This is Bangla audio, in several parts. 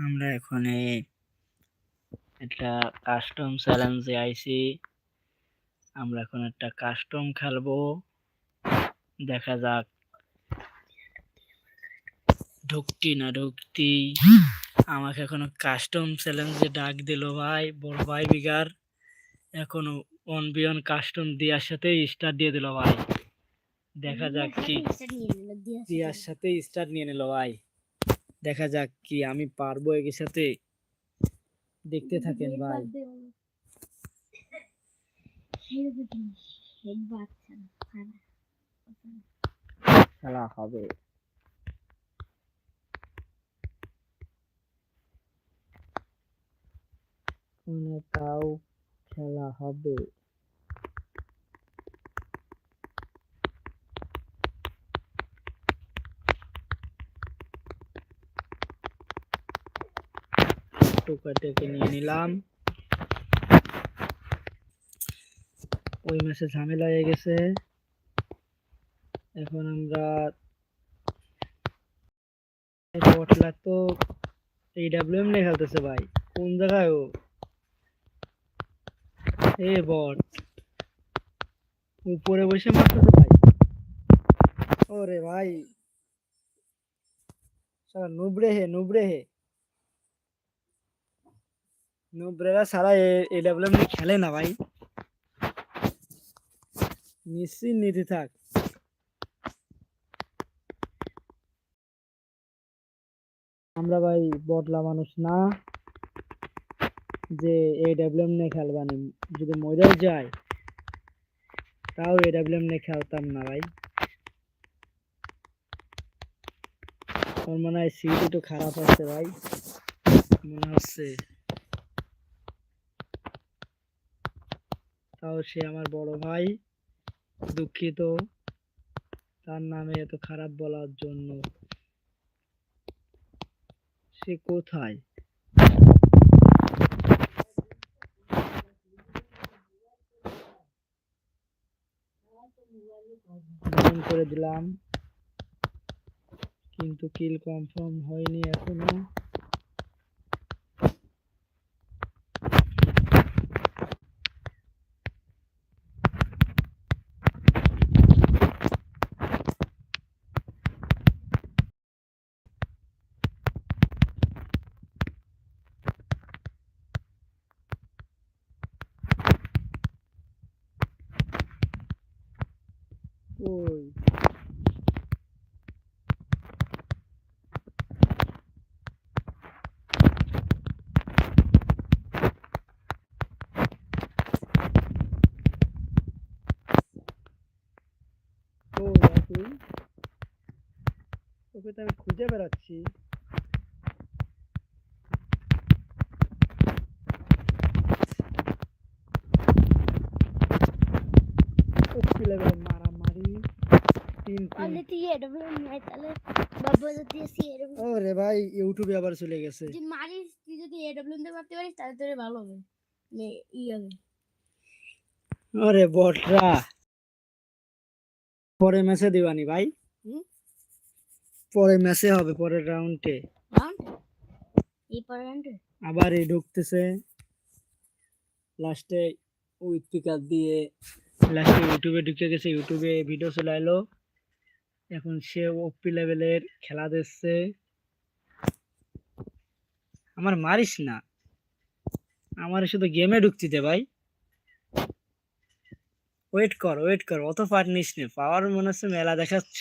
আমরা এখন একটা কাস্টম চ্যালেঞ্জে আইছি। আমরা এখন একটা কাস্টম খেলব। দেখা যাক। ঢুকতি না ঢুকতি? আমাকে এখনও কাস্টম চ্যালেঞ্জে ডাক দিল ভাই বড় ভাই বিগার। এখনও অন বিয়ন কাস্টম দিয়ার সাথে স্টার্ট দিয়ে দিল ভাই। দেখা যাক কি দিয়ার সাথে স্টার্ট নিয়ে নিল ভাই। দেখা যাক কি আমি পারব এর সাথে। দেখতে থাকেন ভাই। খেলা হবে। কোনো তাও খেলা হবে। টোকাটাকে নিয়ে নিলাম। ওই মাসে ঝামেলা হয়ে গেছে। এখন আমরা বটলা তো এই ডাব্লিউএম নিয়ে খেলতেছে ভাই। কোন জায়গায় ও? এ বট। উপরে বসে মারতেছে ভাই। ওরে ভাই। সারা নুবরে হে, নুবড়ে হে। নুবরেরা সারা এ ডাব্লিউএম নিয়ে খেলে না ভাই নিশ্চিত নিতে থাক আমরা ভাই বদলা মানুষ না যে এ এডাব্লিউএম নিয়ে খেলবানি যদি মজাও যায় তাও এ এডাব্লিউএম নিয়ে খেলতাম না ভাই ওর মনে হয় সিট একটু খারাপ আছে ভাই মনে হচ্ছে তাও সে আমার বড় ভাই, দুঃখিত। তার নামে এত খারাপ বলার জন্য। সে কোথায়? করে দিলাম। কিন্তু কিল কনফার্ম হয়নি এখনও ওই ওই তুই ওকে তো আমি খুঁজে বেড়াচ্ছি কি লেভেল মারামারি তিন তিন তাহলে তুই এডব্লিউ নাই তাহলে বাবা রে ভাই ইউটিউবে আবার চলে গেছে যদি মারিস তুই যদি এডব্লিউ তে পারতে পারিস তাহলে তোর ভালো হবে ই হবে ওরে বটরা পরে ম্যাচে দিবানি ভাই হুম? পরে ম্যাচে হবে পরের রাউন্ডে আবার এই ঢুকতেছে। লাস্টে উইথ পিকার দিয়ে লাস্টে ইউটিউবে ঢুকে গেছে ইউটিউবে ভিডিও চলে এলো এখন সে ওপি লেভেলের খেলা দিচ্ছে আমার মারিস না। আমার শুধু গেমে ঢুকতি দে ভাই। ওয়েট কর ওয়েট কর অত পার নিস নে। পাওয়ার মনে হচ্ছে মেলা দেখাচ্ছ।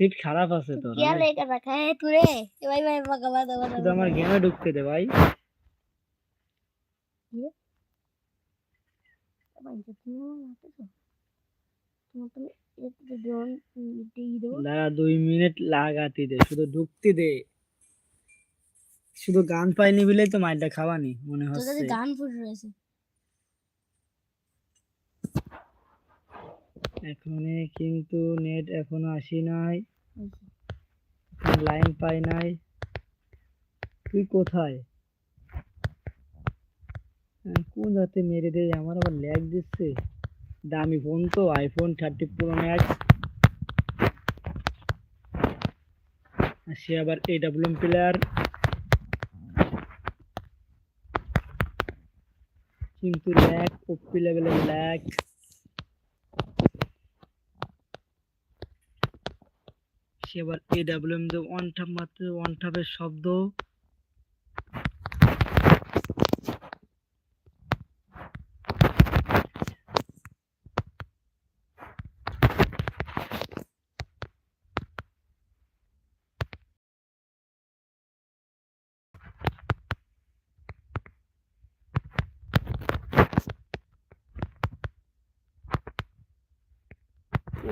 সিট খারাপ আছে তোর क्या लेकर रखा है तूने ए भाई भाई भगवा दवा শুধু আমার গেমে ঢুকতে দে ভাই भाई तो तुम आते तो तुम तो एक तो जोन टी दो দাঁড়া দুই মিনিট লাগাতে দে শুধু ঢুকতে দে শুধু গান পাইনি বলেই তো মাইরটা খাওয়ানি মনে तो হচ্ছে दादी गान फुट এখানে কিন্তু নেট এখনও আসি নাই। লাইন পাই নাই। তুই কোথায়? কোন যাতে মেরে দেয় আমার আবার ল্যাগ দিচ্ছে। দামি ফোন তো আইফোন থার্টি প্রো ম্যাক্স সে আবার এ ডাব্লিউ প্লেয়ার কিন্তু ল্যাক ওপি লেভেলের lag lag A W AWM যে ওয়ান টাপ মাত্র ওয়ান টাপের শব্দ।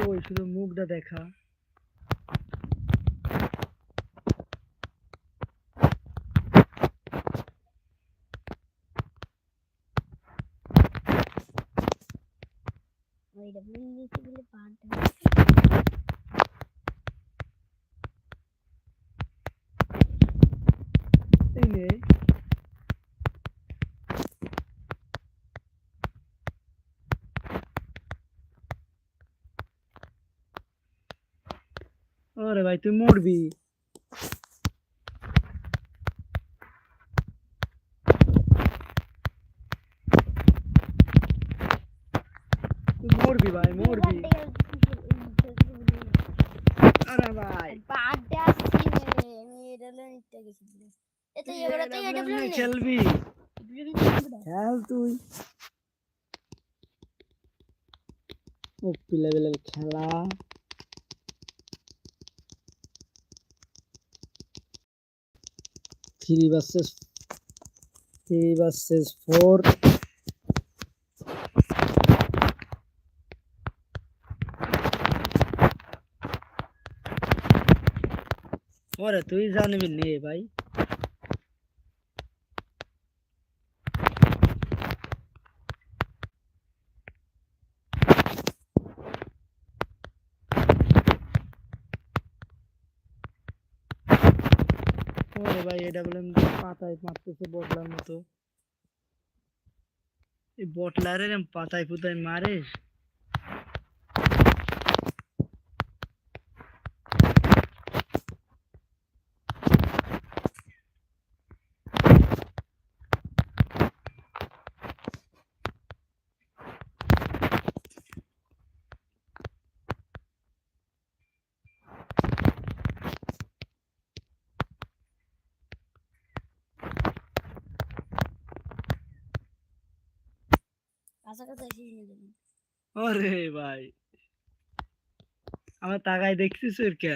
ওই শুধু মুখটা দেখা। ডাবলিউ নিচে গেলে পাহাড়টা ওরে ভাই তুই মরবি। তুই মরবি ভাই মরবি আরে ভাই পাহাড়টা আসছি মেরে আমি এটা হলো নিতে গেছিলাম এত এগুলো তো এটা নিয়ে খেলবি খেল তুই ওপি লেভেলের খেলা three versus three versus four ওরে তুই জানবি নে ভাই। ওরে ভাই এটা বললাম পাতায় মারতেছে বটলার মতো। এই বটলারের পাতায় পুতায় মারিস? কাছাকাছি ওরে ভাই। আমার তাকায় দেখছিস ওর কে?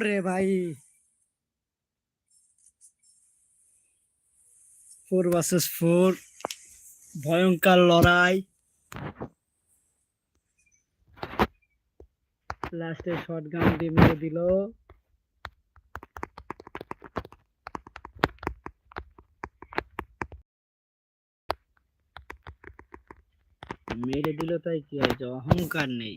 ওরে ভাই। ফোর ভার্সেস ফোর ভয়ঙ্কর লড়াই। লাস্টে শর্ট গান দিয়ে মেরে দিল। মেরে দিল তাই কি হয়েছে? অহংকার নেই।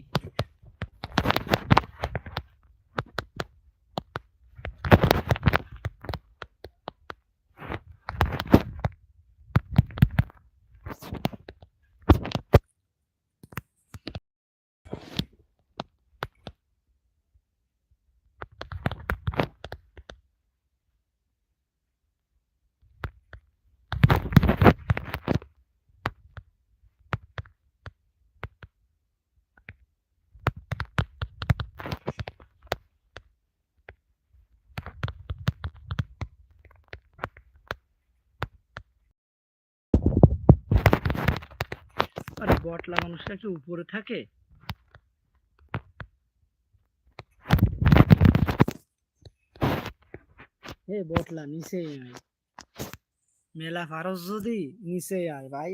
বটলা মানুষটা কি উপরে থাকে? হে বটলা নিচে আয়। মেলা ফারস যদি নিচে আয় ভাই।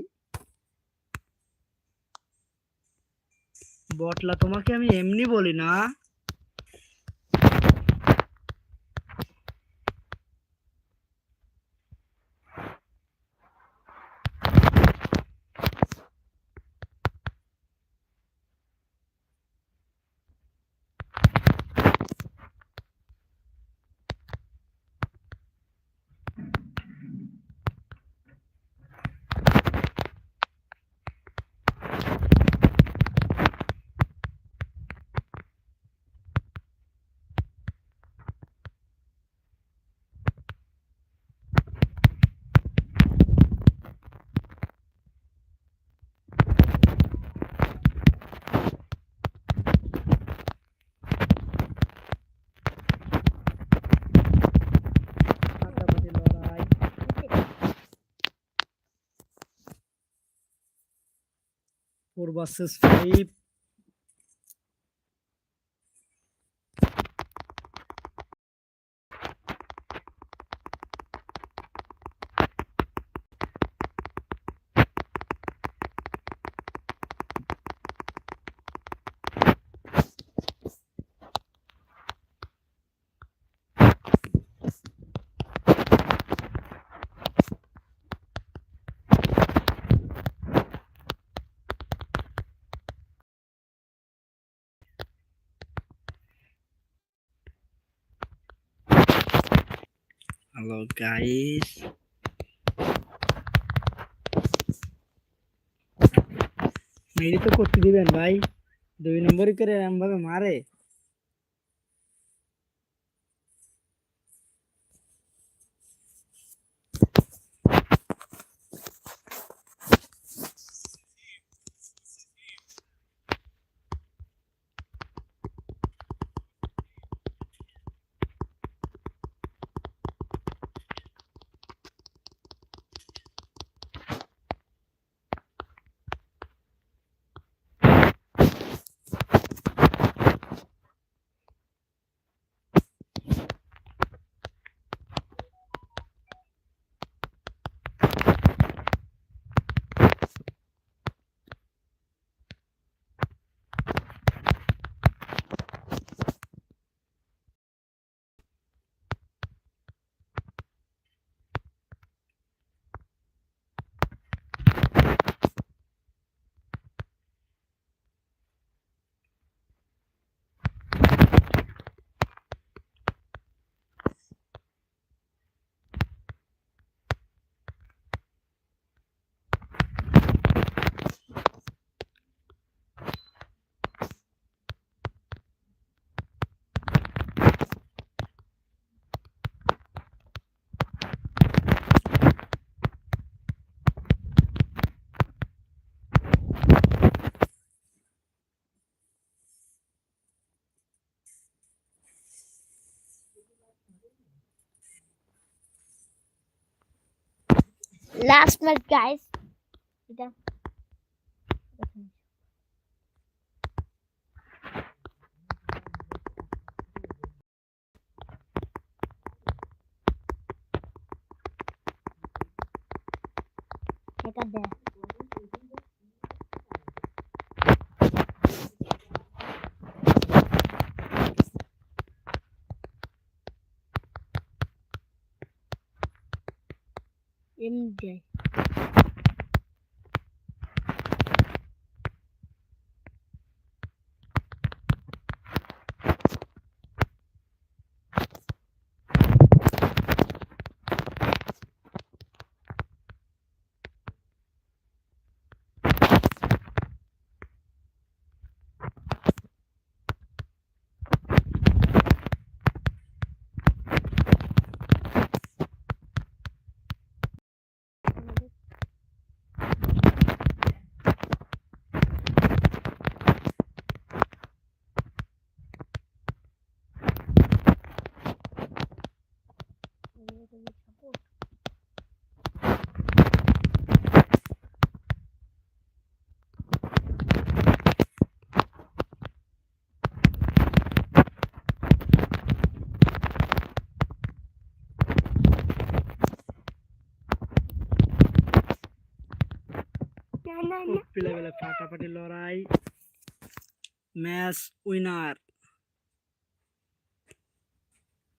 বটলা তোমাকে আমি এমনি বলি না হাতাহাতি লড়াই four versus five. Hello guys Mary তো করতে দিবেন ভাই। দুই নম্বরই করে এমন ভাবে মারে। লাস্ট ম্যাচ গাইস এটা এটা দে এমজে ফাটাফাটি লড়াই ম্যাচ উইনার